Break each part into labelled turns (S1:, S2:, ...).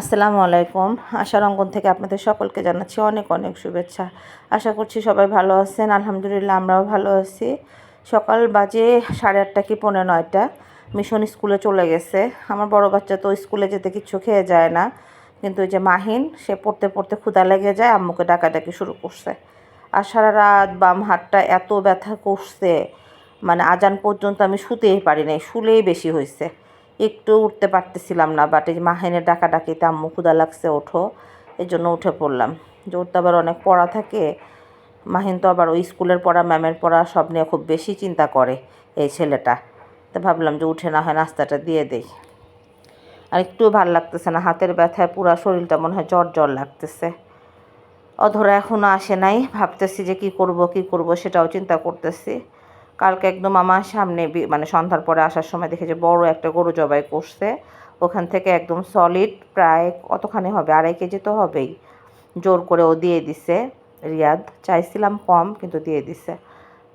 S1: আসসালামু আলাইকুম। আশার অঙ্গন থেকে আপনাদের সকলকে জানাচ্ছি অনেক অনেক শুভেচ্ছা। আশা করছি সবাই ভালো আছেন। আলহামদুলিল্লাহ আমরাও ভালো আছি। সকাল বাজে সাড়ে আটটা কি পৌনে নয়টা। মিশন স্কুলে চলে গেছে। আমার বড় বাচ্চা তো স্কুলে যেতে কিচ্ছু খেয়ে যায় না। কিন্তু ওই যে মাহিন, সে পড়তে পড়তে ক্ষুদা লেগে যায়, আম্মুকে ডাকাডাকি শুরু করছে। আর সারা রাত, বাম হাতটা এত ব্যথা করছে মানে আজান পর্যন্ত আমি শুতেই পারি নাই, শুলেই বেশি হয়েছে একটু উঠতে পারতেছিলাম না বাট এই মাহিনের ডাকা ডাকিতে আম্মু ক্ষুদা লাগছে, ওঠো। এই জন্য উঠে পড়লাম। যে ওর তো আবার অনেক পড়া থাকে। মাহিন তো আবার ওই স্কুলের পড়া, ম্যামের পড়া, সব নিয়ে খুব বেশি চিন্তা করে এই ছেলেটা। তো ভাবলাম যে উঠে না হয় নাস্তাটা দিয়ে দেই। আর একটুও ভালো লাগতেছে না, হাতের ব্যথায় পুরো শরীরটা মনে হয় জ্বর জ্বর লাগতেছে। অধরা এখনও আসে নাই, ভাবতেছি যে কি করব কি করব সেটাও চিন্তা করতেছি। কালকে একদম আমার সামনে মানে সন্ধ্যার পরে আসার সময় দেখে যে বড় একটা গরু জবাই করছে। ওখান থেকে একদম সলিড প্রায় কতখানি হবে? আড়াই কেজি তো হবেই। জোর করে ও দিয়ে দিছে রিয়াদ। চাইছিলাম কম, কিন্তু দিয়ে দিছে।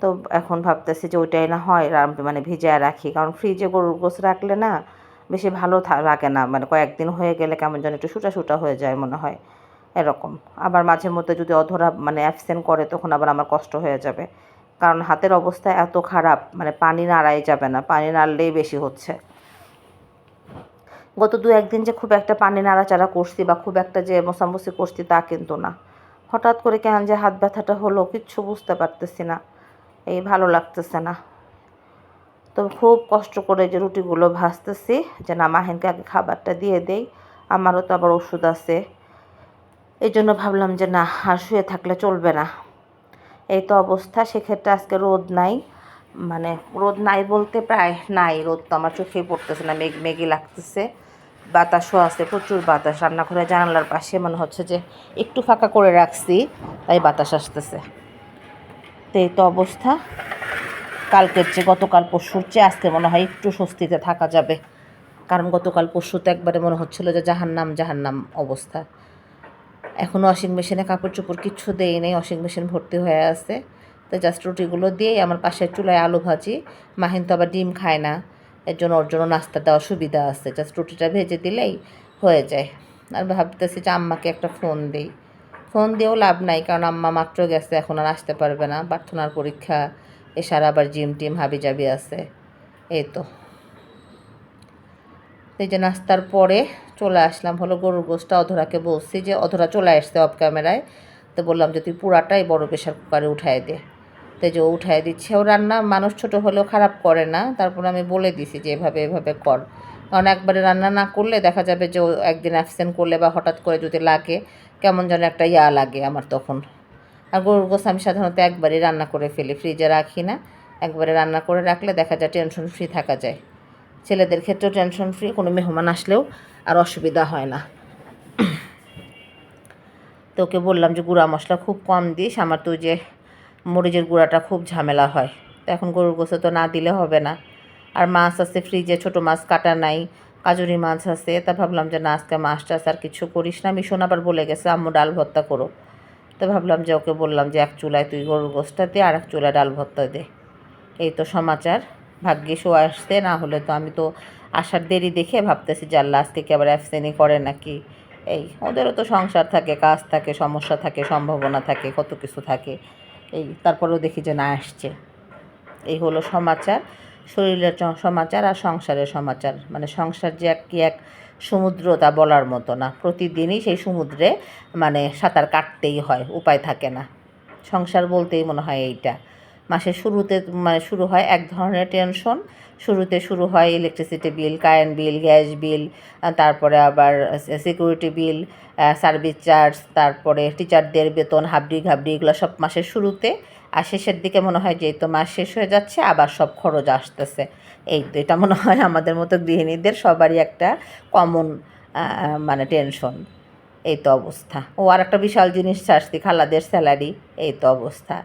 S1: তো এখন ভাবতেছি যে ওইটাই না হয় মানে ভিজায় রাখি। কারণ ফ্রিজে গরুর গোস রাখলে না বেশি ভালো লাগে না। মানে কয়েকদিন হয়ে গেলে কেমন যেন একটু সুটা সুটা হয়ে যায় মনে হয়। এরকম। আবার মাঝে মধ্যে যদি অধরা মানে অ্যাবসেন্ট করে, তখন আবার আমার কষ্ট হয়ে যাবে। কারণ হাতের অবস্থা এত খারাপ মানে পানি নাড়াই যাবে না, পানি নাড়লেই বেশি হচ্ছে। গত দু একদিন যে খুব একটা পানি নাড়াচাড়া করছি বা খুব একটা যে মোসামুসি করছি তা কিন্তু না। হঠাৎ করে কেন যে হাত ব্যথাটা হলো কিচ্ছু বুঝতে পারতেছি না, এই ভালো লাগতেছে না। তো খুব কষ্ট করে যে রুটিগুলো ভাজতেছি, যে না মাহিনকে আগে খাবারটা দিয়ে দেই, আমারও তো আবার ওষুধ আছে। এই জন্য ভাবলাম যে না, আর শুয়ে থাকলে চলবে না। এই তো অবস্থা, সেক্ষেত্রে আজকে রোদ নাই। মানে রোদ নাই বলতে প্রায় নাই, রোদ তো আমার চোখেই পড়তেছে না, মেঘ, মেঘই লাগতেছে। বাতাসও আছে, প্রচুর বাতাস। রান্নাঘরে জানালার পাশে মনে হচ্ছে যে একটু ফাঁকা করে রাখছি, তাই বাতাস আসতেছে। তো এই তো অবস্থা। কালকের চেয়ে গতকাল পরশুর চেয়ে আজকে মনে হয় একটু স্বস্তিতে থাকা যাবে। কারণ গতকাল পরশুতে একবারে মনে হচ্ছিল যে জাহান্নাম জাহান্নাম অবস্থা। এখনও ওয়াশিং মেশিনে কাপড় চোপড় কিচ্ছু দেই নেই ওয়াশিং মেশিন ভর্তি হয়ে আছে। তো জাস্ট রুটিগুলো দিয়েই আমার পাশের চুলায় আলু ভাজি। মাহিন তো আবার ডিম খায় না, এর জন্য ওর জন্য নাস্তা দেওয়ার সুবিধা আছে। জাস্ট রুটিটা ভেজে দিলেই হয়ে যায়। আর ভাবতেছি যে আম্মাকে একটা ফোন দিই। ফোন দিয়েও লাভ নাই, কারণ আম্মা মাত্র গেছে, এখন আর আসতে পারবে না। প্রার্থনার পরীক্ষা এছাড়া আবার জিম টিম হাবি জাবি আছে। এই তো। এই যে নাস্তার পরে চলে আসলাম, হলো গরুর গোষ্ঠটা অধরাকে বলছি যে, অধরা চলে আসছে অফ ক্যামেরায় তো বললাম যে, তুই পুরাটাই বড় প্রেশার কুকারে উঠায় দে। তো যে উঠায় দিচ্ছে, ও রান্না মানুষ ছোট হলেও খারাপ করে না। তারপর আমি বলে দিছি যে, এভাবে এভাবে কর। কারণ একবারে রান্না না করলে দেখা যাবে যে একদিন অ্যাবসেন্ট করলে বা হঠাৎ করে যদি লাগে, কেমন যেন একটা ইয়া লাগে আমার তখন। আর গরুর গোস আমি সাধারণত একবারই রান্না করে ফেলি, ফ্রিজে রাখি না। একবারে রান্না করে রাখলে দেখা যায় টেনশন ফ্রি থাকা যায়। ছেলেদের ক্ষেত্রেও টেনশন ফ্রি কোনো মেহমান আসলেও আর অসুবিধা হয় না। তো ওকে বললাম যে গুঁড়া মশলা খুব কম দিস, আমার তো যে মরিচের গুঁড়াটা খুব ঝামেলা হয়। তো এখন গরুর গোসে তো না দিলে হবে না। আর মাছ আছে ফ্রিজে ছোটো মাছ কাটা নাই, কাজুরি মাছ আছে, তা ভাবলাম যে না, আজকে মাছ টাছ আর কিছু করিস না। মিশন আবার বলে গেছে, আম্মু ডাল ভর্তা করো। তো ভাবলাম যে ওকে বললাম যে এক চুলায় তুই গরুর গোসটা দে, আর এক চুলায় ডাল ভর্তা দে। এই তো সমাচার। ভাগ্যিস ও আসতে না হলে তো আমি তো আসার দেরি দেখে ভাবতেছি যে আল্লাহ আজ থেকে আবার অ্যাবসেন্টই করে নাকি? এই, ওদেরও তো সংসার থাকে, কাজ থাকে, সমস্যা থাকে, সম্ভাবনা থাকে, কত কিছু থাকে। এই, তারপরেও দেখি যে না আসছে। এই হলো সমাচার, শরীরের সমাচার আর সংসারের সমাচার। মানে সংসার যে এক কি এক সমুদ্র তা বলার মতো না। প্রতিদিনই সেই সমুদ্রে মানে সাঁতার কাটতেই হয়, উপায় থাকে না। সংসার বলতেই মনে হয় এইটা। মাসের শুরুতে মানে শুরু হয় এক ধরনের টেনশন। শুরুতে শুরু হয় electricity bill current bill gas bill তারপরে আবার সিকিউরিটি বিল সার্ভিস চার্জ তারপরে টিচারদের বেতন, হাবড়ি ঘাবড়ি, এগুলো সব মাসের শুরুতে। আর শেষের দিকে মনে হয় যে তো মাস শেষ হয়ে যাচ্ছে, আবার সব খরচ আসতেছে। এই তো, এটা মনে হয় আমাদের মতো গৃহিণীদের সবারই একটা কমন মানে টেনশন এই তো অবস্থা। ও আর একটা বিশাল জিনিস, শাস্তি খালাদের স্যালারি এই তো অবস্থা।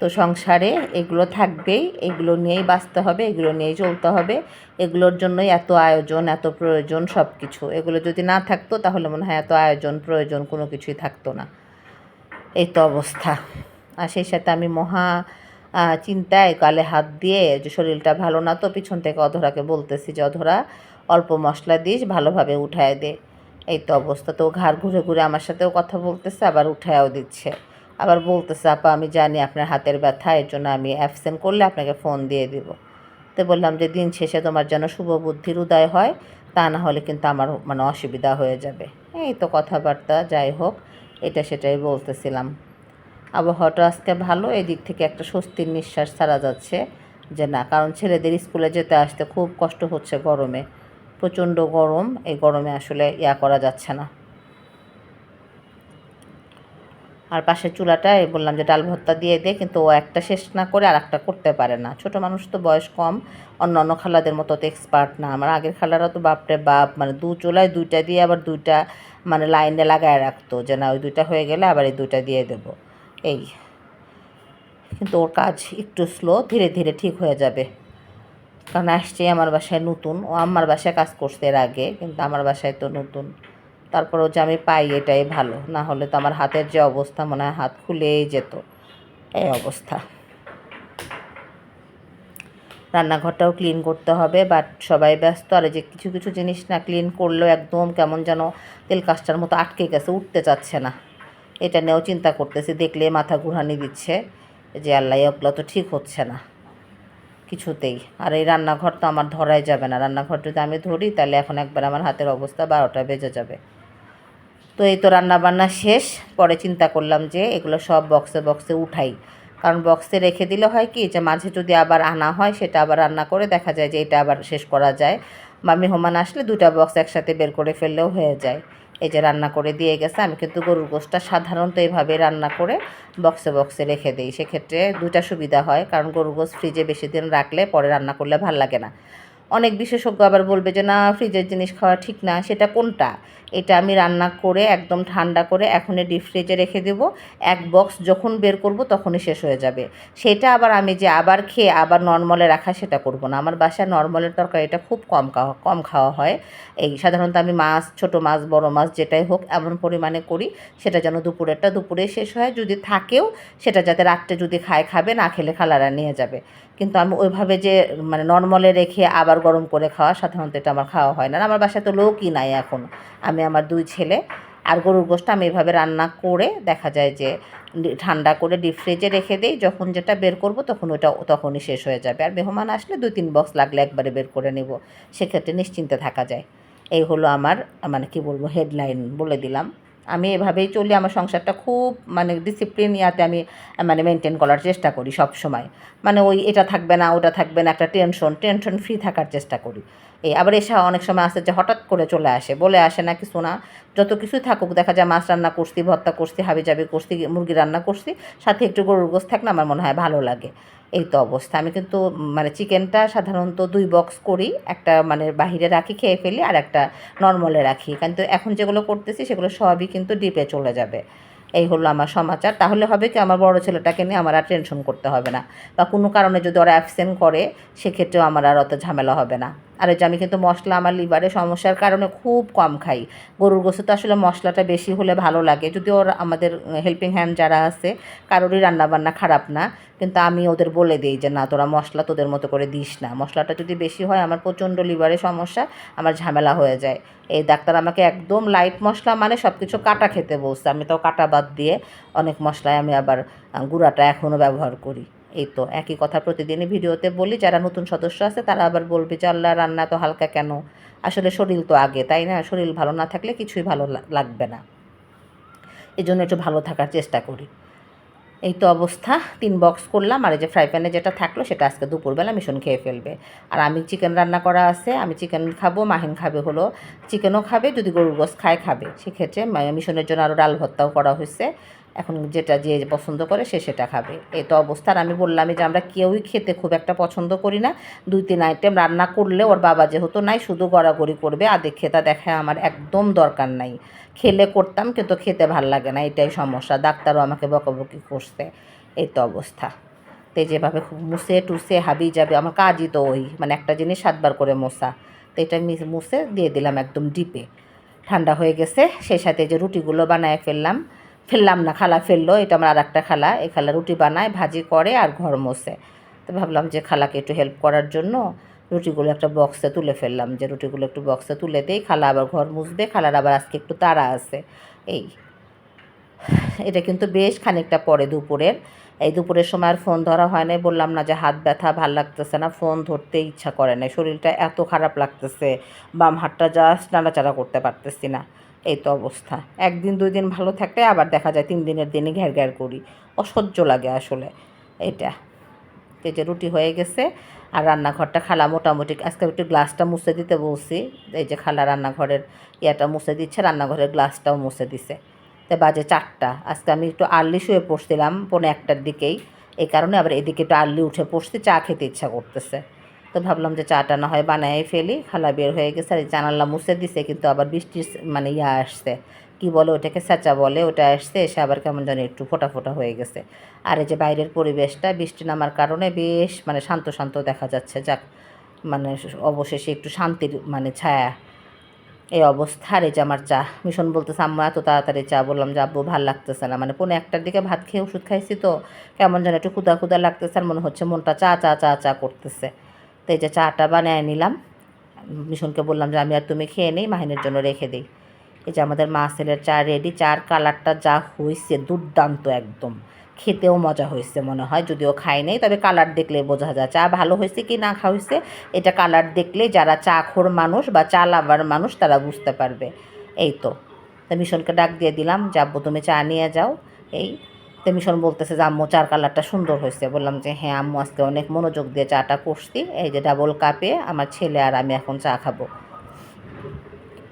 S1: তো সংসারে এগুলো থাকবেই, এগুলো নিয়েই বাঁচতে হবে, এগুলো নিয়েই চলতে হবে, এগুলোর জন্যই এত আয়োজন, এত প্রয়োজন সব কিছু এগুলো যদি না থাকতো তাহলে মনে হয় এত আয়োজন, প্রয়োজন কোনো কিছুই থাকতো না। এই তো অবস্থা। আর সেই সাথে আমি মহা চিন্তায় গালে হাত দিয়ে যে শরীরটা ভালো না তো পিছন থেকে অধরাকে বলতেছি যে, অধরা, অল্প মশলা দিস, ভালোভাবে উঠায় দে। এই তো অবস্থা। তো ঘাড় ঘুরে ঘুরে আমার সাথেও কথা বলতেছে, আবার উঠায়ও দিচ্ছে। আবার বলতেছে, আপা, আমি জানি আপনার হাতের ব্যথা, এর জন্য আমি অ্যাবসেন্ট করলে আপনাকে ফোন দিয়ে দিব। তো বললাম যে, দিন শেষে তোমার যেন শুভ বুদ্ধির উদয় হয়, তা না হলে কিন্তু আমার মানে অসুবিধা হয়ে যাবে। এই তো কথাবার্তা, যাই হোক, এটা সেটাই বলতেছিলাম। আবহাওয়াটা আজকে ভালো এই দিক থেকে একটা স্বস্তির নিঃশ্বাস ছাড়া যাচ্ছে যে না, কারণ ছেলেদের স্কুলে যেতে আসতে খুব কষ্ট হচ্ছে গরমে, প্রচণ্ড গরম, এই গরমে আসলে ইয়া করা যাচ্ছে না। আর পাশের চুলাটায় বললাম যে ডাল ভর্তা দিয়ে দে, কিন্তু ও একটা শেষ না করে আর একটা করতে পারে না। ছোট মানুষ তো বয়স কম অন্য অন্য খালাদের মতো তো এক্সপার্ট না। আমার আগের খালারা তো বাপরে বাপ মানে দু চুলায় দুইটা দিয়ে আবার দুইটা মানে লাইনে লাগায় রাখতো যে না, ওই দুইটা হয়ে গেলে আবার এই দুইটা দিয়ে দেবো। এই। কিন্তু ওর কাজ একটু স্লো ধীরে ধীরে ঠিক হয়ে যাবে। কারণ আসছে আমার বাসায় নতুন। ও আমার বাসায় কাজ করছে এর আগে, কিন্তু আমার বাসায় তো নতুন। তারপরও যে আমি পাই এটাই ভালো। না হলে তো আমার হাতের যে অবস্থা, মনে হয় হাত খুলেই যেত। এই অবস্থা। রান্নাঘরটাও ক্লিন করতে হবে বাট সবাই ব্যস্ত। আর যে কিছু কিছু জিনিস না ক্লিন করলেও একদম কেমন যেন তেল কাজটার মতো আটকে গেছে, উঠতে চাচ্ছে না। এটা নিয়েও চিন্তা করতেছি, দেখলে মাথা ঘুরানি দিচ্ছে। যে আল্লাহ ওগুলো তো ঠিক হচ্ছে না কিছুতেই। আর এই রান্নাঘর তো আমার ধরাই যাবে না। রান্নাঘর যদি আমি ধরি, তাহলে এখন একবার আমার হাতের অবস্থা বারোটা বেজে যাবে। তো এই তো রান্না বান্না শেষ। পরে চিন্তা করলাম যে এগুলো সব বক্সে বক্সে উঠাই। কারণ বক্সে রেখে দিলে হয় কি যে মাঝে যদি আবার আনা হয় সেটা আবার রান্না করে দেখা যায় যে এটা আবার শেষ করা যায়। বা মেহমান আসলে দুটা বক্স একসাথে বের করে ফেললেও হয়ে যায়। এই যে রান্না করে দিয়ে গেছে, আমি কিন্তু গরুর গোশটা সাধারণত এইভাবে রান্না করে বক্সে বক্সে রেখে দিই। সেক্ষেত্রে দুটা সুবিধা হয়, কারণ গরুর গোশ ফ্রিজে বেশি দিন রাখলে পরে রান্না করলে ভালো লাগে না। অনেক বিশেষজ্ঞ আবার বলবে যে, না, ফ্রিজের জিনিস খাওয়া ঠিক না। সেটা কোনটা? এটা আমি রান্না করে একদম ঠান্ডা করে এখনই ডিপ ফ্রিজে রেখে দেবো। এক বক্স যখন বের করব তখনই শেষ হয়ে যাবে। সেটা আবার আমি যে আবার খেয়ে আবার নর্মালে রাখা সেটা করব না। আমার বাসায় নর্মালের তরকারিটা খুব কম খাওয়া কম খাওয়া হয়। এই সাধারণত আমি মাছ, ছোট মাছ, বড় মাছ যেটাই হোক এমন পরিমাণে করি, সেটা যেন দুপুরেরটা দুপুরে শেষ হয়। যদি থাকেও সেটা যাতে রাত্রে যদি খায়, খাবে, না খেলে খালারা নিয়ে যাবে। কিন্তু আমি ওইভাবে যে মানে নর্মালে রেখে আবার গরম করে খাওয়া সাধারণত এটা আমার খাওয়া হয় না। আমার বাসায় তো লোকই নাই এখন। আমি আমার দুই ছেলে আর গরুর গোশটা আমি এভাবে রান্না করে দেখা যায় যে ঠান্ডা করে ডিপ ফ্রিজে রেখে দিই। যখন যেটা বের করব তখন ওটা তখনই শেষ হয়ে যাবে। আর মেহমান আসলে দুই তিন বক্স লাগলে একবারে বের করে নিব। সেক্ষেত্রে নিশ্চিন্তে থাকা যায়। এই হলো আমার মানে কি বলব হেডলাইন বলে দিলাম। আমি এভাবেই চলি, আমার সংসারটা খুব মানে ডিসিপ্লিন ইয়াতে আমি মানে মেনটেন করার চেষ্টা করি সব সময়। মানে ওই এটা থাকবে না, ওটা থাকবে না, একটা টেনশন টেনশন ফ্রি থাকার চেষ্টা করি। এই আবার এসে অনেক সময় আসে যে হঠাৎ করে চলে আসে, বলে আসে না কিছু না। যত কিছুই থাকুক, দেখা যায় মাছ রান্না করছি, ভর্তা করছি হাবি জাবি করছি, মুরগি রান্না করছি, সাথে একটু গরুর গোস থাকলে আমার মনে হয় ভালো লাগে। এই তো অবস্থা। আমি কিন্তু মানে চিকেনটা সাধারণত দুই বক্স করি একটা মানে বাহিরে রাখি, খেয়ে ফেলি, আর একটা নর্মালে রাখি। কিন্তু এখন যেগুলো করতেছি, সেগুলো সবই কিন্তু ডিপে চলে যাবে। এই হলো আমার সমাচার। তাহলে হবে কি, আমার বড় ছেলেটাকে নিয়ে আমার আর টেনশন করতে হবে না। বা কোনো কারণে যদি ওরা অ্যাবসেন্ট করে, সেক্ষেত্রেও আমার আর অত ঝামেলা হবে না। আর আমি কিন্তু মশলা আমার লিভারে সমস্যার কারণে খুব কম খাই। গরুর গোসে তো আসলে মশলাটা বেশি হলে ভালো লাগে। যদি ওরা আমাদের হেল্পিং হ্যান্ড যারা আছে, কারোরই রান্নাবান্না খারাপ না। কিন্তু আমি ওদের বলে দিই যে, না, তোরা মশলা তোদের মতো করে দিস না। মশলাটা যদি বেশি হয়, আমার প্রচণ্ড লিভারে সমস্যা, আমার ঝামেলা হয়ে যায়। এই ডাক্তার আমাকে একদম লাইট মশলা মানে সব কিছু কাটা খেতে বলছে। আমি তো কাটা বাদ দিয়ে অনেক মশলায় আমি আবার গুঁড়াটা এখনও ব্যবহার করি। এই তো একই কথা প্রতিদিনই ভিডিওতে বলি, যারা নতুন সদস্য আছে তারা আবার বলবে যে, আল্লাহ, রান্না তো হালকা কেন? আসলে শরীর তো আগে, তাই না? শরীর ভালো না থাকলে কিছুই ভালো লাগবে না। এই জন্য একটু ভালো থাকার চেষ্টা করি। এই তো অবস্থা, তিন বক্স করলাম, আর এই যে ফ্রাই প্যানে যেটা থাকল সেটা আজকে দুপুরবেলা মিশন খেয়ে ফেলবে। আর আমি চিকেন রান্না করা আছে, আমি চিকেন খাব, মাহিন খাবে হলো। চিকেনও খাবে, যদি গরুর গোস খায়, খাবে। সেক্ষেত্রে মিশনের জন্য আরও ডাল ভর্তাও করা হয়েছে। এখন যেটা যে পছন্দ করে সে সেটা খাবে। এই তো অবস্থা। আর আমি বললামই যে আমরা কেউই খেতে খুব একটা পছন্দ করি না। দুই, তিন আইটেম রান্না করলে ওর বাবা যেহেতু নাই, শুধু গড়াগড়ি করবে। আদে খেতা দেখায় আমার একদম দরকার নাই। খেলে করতাম কিন্তু খেতে ভালো লাগে না, এটাই সমস্যা। ডাক্তারও আমাকে বকাবকি করছে। এই তো অবস্থা। তো যেভাবে খুব মুছে টুসে হাবি যাবে, আমার কাজই তো ওই মানে একটা জিনিস সাতবার করে মোছা। তো এটা মুছে দিয়ে দিলাম একদম ডিপে ঠান্ডা হয়ে গেছে, সেই সাথে যে রুটিগুলো বানায় ফেললাম। ফেললাম না, খালা ফেলল, এটা আমার আর একটা খালা, এই খালা রুটি বানায়, ভাজি করে আর ঘর মোছে। তো ভাবলাম যে খালাকে একটু হেল্প করার জন্য রুটিগুলো একটা বক্সে তুলে ফেললাম, যে রুটিগুলো একটু বক্সে তুলে দেই, খালা আবার ঘর মুছবে, খালার আবার আজকে একটু তাড়া আছে। এই, এটা কিন্তু বেশ খানিকটা পরে দুপুরের। এই দুপুরের সময় আর ফোন ধরা হয় নাই, বললাম না যে হাত ব্যথা, ভালো লাগতেছে না ফোন ধরতে ইচ্ছা করে না শরীরটা এত খারাপ লাগতেছে, বাম হাতটা জাস্ট নাড়াচাড়া করতে পারতেছি না। এই তো অবস্থা। একদিন, দুই দিন ভালো থাকলে আবার দেখা যায় তিন দিনের দিনে ঘ্যার ঘ্যার করি। অসহ্য লাগে আসলে এটা। এই যে রুটি হয়ে গেছে আর রান্নাঘরটা খালা মোটামুটি আজকে একটু গ্লাসটা মুছে দিতে বলছি। এই যে খালা রান্নাঘরের ইয়াটা মুছে দিচ্ছে, রান্নাঘরের গ্লাসটাও মুছে দিছে। তো বাজে চারটা। আজকে আমি একটু আর্লি শুয়ে পড়ছিলাম, পৌনে একটার দিকেই। এই কারণে আবার এদিকে একটু আর্লি উঠে পড়ছি, চা খেতে ইচ্ছা করতেছে। তো ভাবলাম যে চাটা না হয় বানাই ফেলি, খালা বের হয়ে গেছে, আর জানালা মুছে দিছে, কিন্তু আবার বৃষ্টির মানে ইয়া আসছে। কি বলে ওটাকে স্যাঁচা বলে, ওটা আসছে, এসে আবার কেমন জানি একটু ফোটা ফোটা হয়ে গেছে। আর এই যে বাইরের পরিবেশটা, বৃষ্টি নামার কারণে বেশ মানে শান্ত শান্ত দেখা যাচ্ছে। যাক মানে অবশেষে একটু শান্তির মানে ছায়া এই অবস্থা এই যে আমার চা। মিশন বলতেছে, আম্মা, এত তাড়াতাড়ি চা। বললাম যে, আব্বু, ভালো লাগতেছে না। মানে পৌনে একটার দিকে ভাত খেয়ে ওষুধ খাইছি তো, কেমন যেন একটু ক্ষুদা ক্ষুদা লাগতেছে, আর মনে হচ্ছে মনটা চা চা চা চা করতেছে। তো এই যে চাটা বানিয়ে নিলাম। মিশনকে বললাম যে, আমি আর তুমি খেয়ে নেই, মাহিনের জন্য রেখে দিই। এই যে আমাদের মা ছেলের চা রেডি চার কালারটা যা হয়েছে দুর্দান্ত একদম। খেতেও মজা হয়েছে মনে হয়, যদিও খাই নাই, তবে কালার দেখলে বোঝা যায়। চা ভালো হয়েছে কি না খাওয়া হয়েছে এটা কালার দেখলে যারা চা খোর মানুষ বা চা লাভার মানুষ, তারা বুঝতে পারবে। এই তো। তো মিশনকে ডাক দিয়ে দিলাম যাব তুমি চা নিয়ে যাও। এই তো মিশন বলতেছে যে, আম্মু, চার কালারটা সুন্দর হয়েছে। বললাম যে হ্যাঁ আম্মু, আজকে অনেক মনোযোগ দিয়ে চাটা করছি এই যে ডাবল কাপে আমার ছেলে আর আমি এখন চা খাব।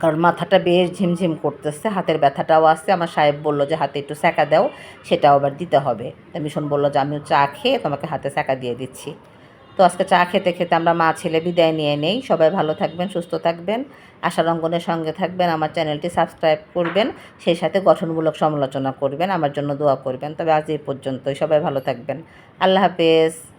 S1: কারণ মাথাটা বেশ ঝিমঝিম করতেছে, হাতের ব্যথাটাও আসছে আমার সাহেব বলল যে, হাতে একটু স্যাকা দাও, সেটাও আবার দিতে হবে। মিশন বলল যে, আমিও চা খেয়ে তোমাকে হাতে স্যাঁকা দিয়ে দিচ্ছি। তো আজকে চা খেতে খেতে আমরা মা ছেলে বিদায় নিয়ে নেই। সবাই ভালো থাকবেন, সুস্থ থাকবেন। আশা রঙ্গনের সঙ্গে থাকবেন। আমার চ্যানেলটি সাবস্ক্রাইব করবেন। সেই সাথে গঠনমূলক সমালোচনা করবেন। আমার জন্য দোয়া করবেন। তবে আজ এই পর্যন্তই। সবাই ভালো থাকবেন। আল্লাহ হাফেজ।